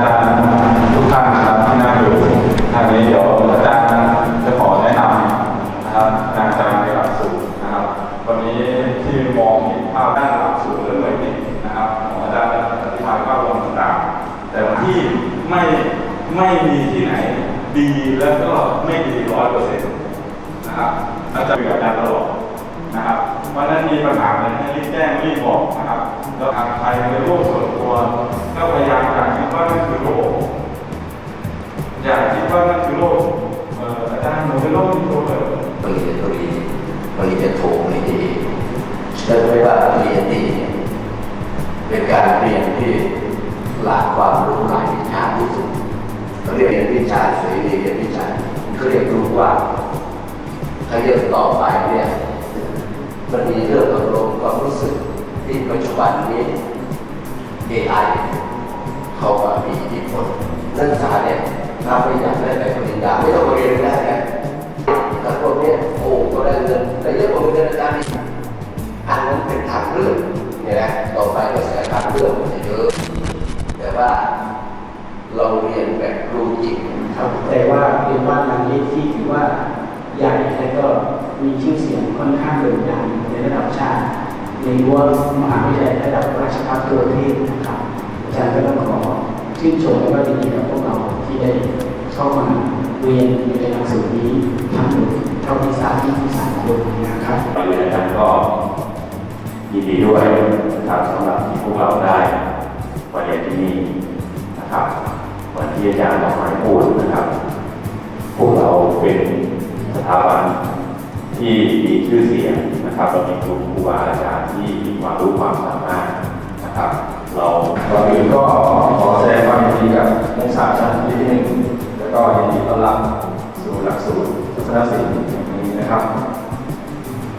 ครับทุกท่านครับที่น่งอยู่างนี้เดี๋ยวอาจารย์จะขอแนะนำนะครับนาจารย์ในหลักสูตนะครับ วันนี้ที่มองเห็นภาพด้านหลักสูตรเรื่องไม่นะครับของอาจารย์อธิบายภารวมตางๆแต่ที่ไม่ไม่มีที่ไหนดีแล้วก็ไม่ดีร้อยเปอร์เซ็นต์นะครับอาจารย์อยู่กับอาจารย์ตลอดนะครับ วันนั้นมีปัญหาอะไรให้รีบแจ้งรีบบอกนะครับแล้วทางไทยในโลกส่วนตัวก็พยายามอยากคิดว่านั่นคือโลกอย่าคิดว่านั่นคือโลกเอ่ออาจารย์หนูเป็นโลกที่โตเลย ที่ปัจจุบันนี้ AI เข้ามามีอิทธิพลนักศึกษาเนี่ยถ้าไม่อยากได้ใบปริญญาไม่ต้องเรียนก็ได้นะแต่คนเนี้ยโอ้ก็ได้เงินแต่เยอะกว่าเงินอาจารย์อีกอันนั้นเป็นทางเลือกเนี่ยนะต่อไปก็แสทางเลือกมันจะเยอะแต่ว่าเราเรียนแบบรู้จริงครับแต่ว่าเป็นวัดหลังเล็กที่ถือว่าใหญ่และก็มีชื่อเสียงค่อนข้างโด่งดังในระดับชาติ ในรั้วมหาวิทยาลัยระดับราชภัฏทั่วเทศนะครับอาจารย์ก็ต้องขอชื่นชมและก็ยินดีกับพวกเราที่ได้เข้ามาเรียนในหลักสูตรนี้ทั้งหมดเท่าที่ทราบที่ที่สามคนนะครับก่อนอื่นอาจารย์ก็ยินดีด้วยนะครับสำหรับที่พวกเราได้มาเรียนที่นี่นะครับวันที่อาจารย์บอกให้พูดนะครับ พวกเราเป็นสถาบัน ที่มีชื่อเสียงนะครับเรามีครูครูบาอาจารย์ที่มีความรู้ความสามารถนะครับ เราก่อนอื่นก็ขอแสดงความยินดีกับนักศึกษาชั้นที่หนึ่งแล้วก็ยินดีต้อนรับสู่หลักสูตรทัศนศิลป์แห่งนี้นะครับ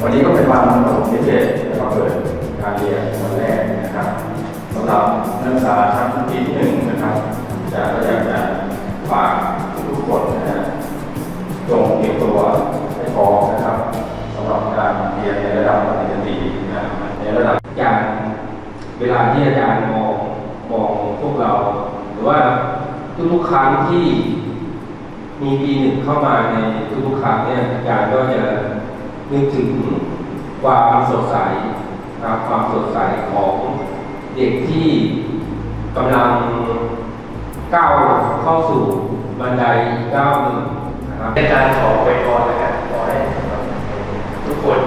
วันนี้ก็เป็นวันประถมนิเทศนะครับเปิด รือว่าทุกๆครั้งที่มีปีหนึ่งเข้ามาในทุกๆครั้งเนี่ยอาจารย์ก็จะนึกถึงความสดใสนะครับความสดใสของเด็กที่กำลังก้าวเข้าสู่บันไดก้าวหนึ่งนะครับอาจารย์ขอไว้พรนะครับขอให้ทุกคน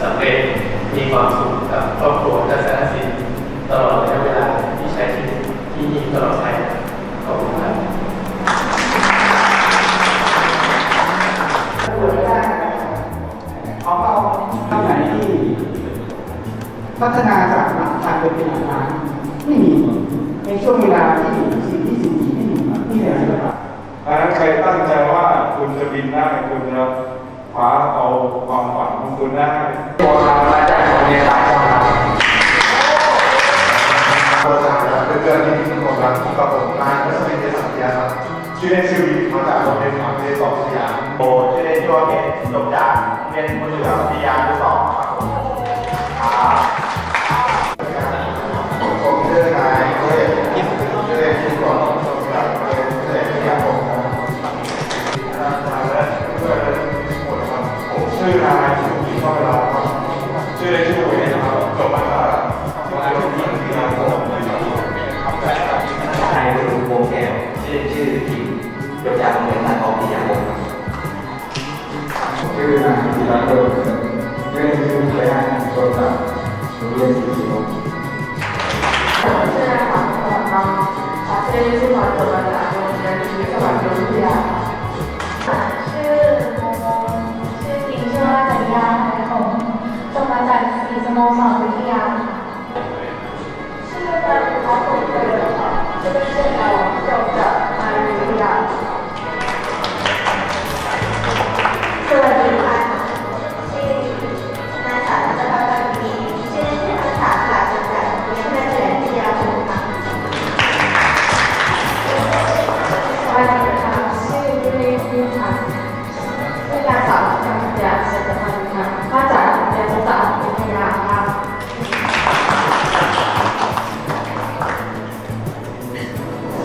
สำเร็จมีความสุขกับครอบครัว พัฒนาจากหลักการเป็นหลักการไม่มีในช่วงเวลาที่สิบที่สิบปีไม่มีไม่มีอะไรหรอกดังนั้นใครตั้งใจว่าคุณจะบินได้คุณจะคว้าเอาความฝันของคุณได้พอทำมาจากโรงเรียนหลายคนครับโฆษณาครับเพื่อนๆที่มีความรักของกับผมนายพัชรินเดชสัตยาครับชื่อเล่นชื่อวิทย์มาจากโรงเรียนมหาวิทยาลัยสองสยามโบชื่อเล่นชื่อว่าเพชรจบจากโรงเรียนมือถือวิทยาที่สองครับผมผม อชื่อทีมยกจารงเรียนตัดออกพิยาคมครับชื่อนายธีรเดชเล่นชื่อแจ้งโทรศัพท์โรงเรียนสีลมชื่อนางสาวสวัสดิ์น้องชื่อชื่อหมอจบมาจากโรงเรียนวิศวกรรมวิทยาชื่อโมโมชื่อจริงชื่อว่าจริยาไทยผมจบมาจากศรีสโมสร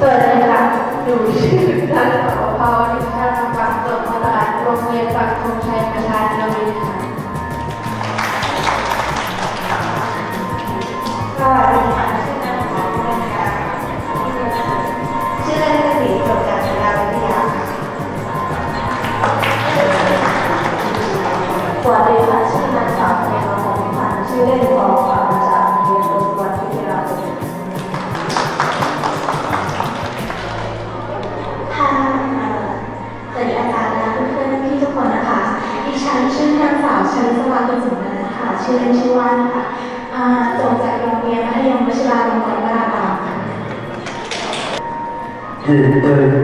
สวัสดีค่ะหนูชื่อนางสาวภาวนิชาลำปักจบมาจากโรงเรียนปักธงชัยประชาชนิ ชื่อเล่นชื่อว่านะคะจบจากโรงเรียนมัธยมวชิราลงกรณ์วราบาลค่ะ Did the